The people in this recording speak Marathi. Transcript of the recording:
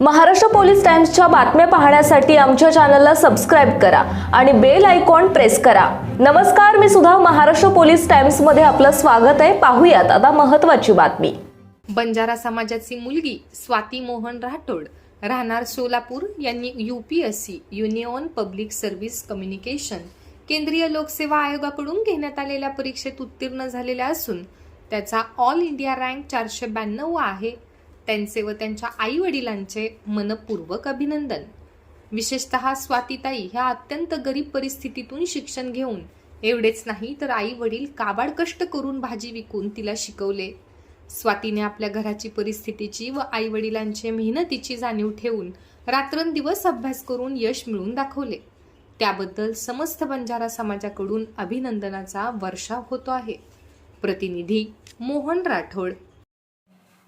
महाराष्ट्र पोलीस टाइम्सच्या बातम्या पाहण्यासाठी आमच्या चॅनलला सबस्क्राईब करा आणि बेल आयकॉन प्रेस करा. नमस्कार मी सुद्धा महाराष्ट्र पोलीस टाइम्समध्ये आपलं स्वागत आहे. पाहूयात आता महत्वाची बातमी. बंजारा समाजाची मुलगी स्वाती मोहन राठोड राहणार सोलापूर यांनी UPSC union public service communication केंद्रीय लोकसेवा आयोगाकडून घेण्यात आलेल्या परीक्षेत उत्तीर्ण झालेल्या असून त्याचा ऑल इंडिया रँक चारशे ब्याण्णव आहे. त्यांचे व त्यांच्या आई वडिलांचे मनपूर्वक अभिनंदन. विशेषतः स्वातीताई ह्या अत्यंत गरीब परिस्थितीतून शिक्षण घेऊन एवढेच नाही तर आई वडील काबाड कष्ट करून भाजी विकून तिला शिकवले. स्वातीने आपल्या घराची परिस्थितीची व आई वडिलांची मेहनतीची जाणीव ठेवून रात्रंदिवस अभ्यास करून यश मिळवून दाखवले. त्याबद्दल समस्त बंजारा समाजाकडून अभिनंदनाचा वर्षाव होतो आहे. प्रतिनिधी मोहन राठोड.